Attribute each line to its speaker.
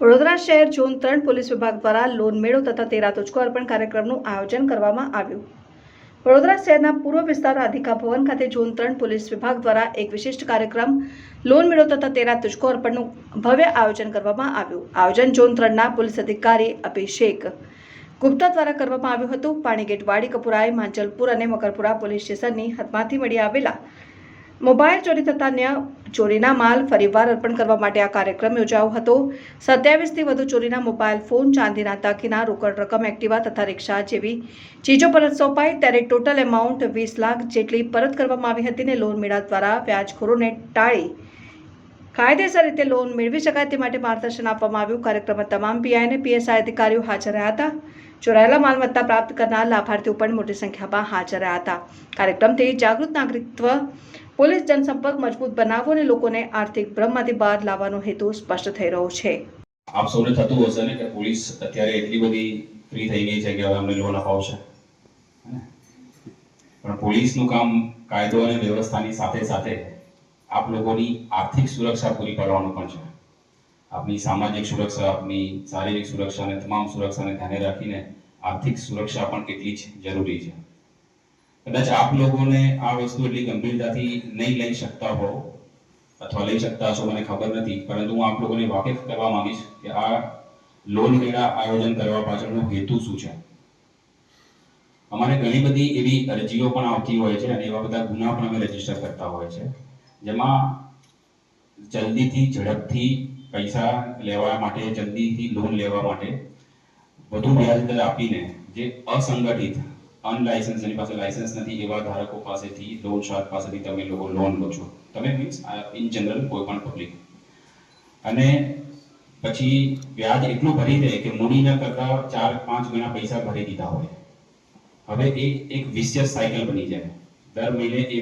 Speaker 1: વડોદરા શહેર ઝોન ત્રણ પોલીસ વિભાગ દ્વારા લોન મેળો તથા તેરા તુચકો અર્પણ કાર્યક્રમનું આયોજન કરવામાં આવ્યું. વડોદરા શહેરના પૂર્વ વિસ્તાર રાધિકા ભવન ખાતે ઝોન ત્રણ પોલીસ વિભાગ દ્વારા એક વિશિષ્ટ કાર્યક્રમ, લોન મેળો તથા તેરા તુચકો અર્પણનું ભવ્ય આયોજન કરવામાં આવ્યું. આયોજન ઝોન ત્રણના પોલીસ અધિકારી અભિષેક ગુપ્તા દ્વારા કરવામાં આવ્યું હતું. પાણીગેટ વાડી કપુરાઈ માંચલપુર અને મકરપુરા પોલીસ સ્ટેશનની હદમાંથી મળી આવેલા મોબાઈલ ચોરી થતા ચોરીના માલ ફરીવાર અર્પણ કરવા માટે આ કાર્યક્રમ યોજાયો હતો. સત્યાવીસથી વધુ ચોરીના મોબાઈલ ફોન, ચાંદીના તાકીના રોકડ રકમ, એક્ટિવા તથા રિક્ષા જેવી ચીજો પરત સોંપાઈ. ત્યારે ટોટલ એમાઉન્ટ વીસ લાખ જેટલી પરત કરવામાં આવી હતી ને લોન મેળા દ્વારા વ્યાજખોરોને ટાળી કાયદેસર રીતે લોન મેળવી શકાય તે માટે માર્ગદર્શન આપવામાં આવ્યું. કાર્યક્રમમાં તમામ પીઆઈ અને પીએસઆઈ અધિકારીઓ હાજર રહ્યા હતા. ચોરાયેલા માલમત્તા પ્રાપ્ત કરનાર લાભાર્થીઓ પણ મોટી સંખ્યામાં હાજર રહ્યા હતા. કાર્યક્રમથી જાગૃત નાગરિકત્વ, પોલીસ જનસંપર્ક મજબૂત બનાવવો અને લોકોને આર્થિક ભ્રમમાંથી બહાર લાવવાનો હેતુ સ્પષ્ટ થઈ રહ્યો છે.
Speaker 2: આપ સૌને થતું હશે ને કે પોલીસ અત્યારે એટલી બધી ફ્રી થઈ ગઈ છે કે હવે અમને લોન અપાવશે? પણ પોલીસનું કામ કાયદો અને વ્યવસ્થાની સાથે સાથે આપ લોકોની આર્થિક સુરક્ષા પૂરી પાડવાનું પણ છે. આપની સામાજિક સુરક્ષા, આપની શારીરિક સુરક્ષા અને તમામ સુરક્ષાને ધ્યાને રાખીને આર્થિક સુરક્ષા પણ કેટલી જરૂરી છે. કદાચ આપ લોકોને આ વસ્તુ એટલી ગંભીરતાથી નહીં લઈ શકતા હો અથવા લઈ શકતા હશો, મને ખબર નથી, પરંતુ હું આપ લોકોને વાકેફ કરવા માંગીશ કે આ લોન મેળા આયોજન કરવા પાછળનો હેતુ શું છે. અમારે ઘણી બધી એવી અરજીઓ પણ આવતી હોય છે અને એવા બધા ગુના પણ અમે રજિસ્ટર કરતા હોય છે. જેમાં જલ્દીથી ઝડપથી પૈસા લેવા માટે, જલ્દીથી લોન લેવા માટે વધુ વ્યાજ આપીને જે અસંગઠિત અનલાયસન્સ જેની પાસે લાયસન્સ નથી એવા ધારકો પાસેથી લોન શાર્ક પાસેથી તમે લોકો લોન લો છો. તમે મીન્સ ઇન જનરલ કોઈ પણ પબ્લિક અને પછી વ્યાજ એટલું ભરી દે કે મૂડીના કરતા ચાર, પાંચ ગણા પૈસા ભરી દીધા હોય. હવે એ એક વિશેષ સાયકલ બની જાય. દર મહિને એ